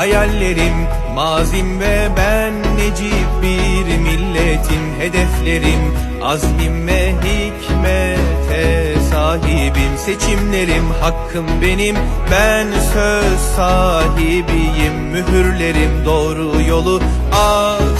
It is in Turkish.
hayallerim Mazim ve ben necip bir milletim Hedeflerim. Azmim ve hikmete sahibim Seçimlerim hakkım benim. Ben söz sahibiyim Mühürlerim doğru yolu AK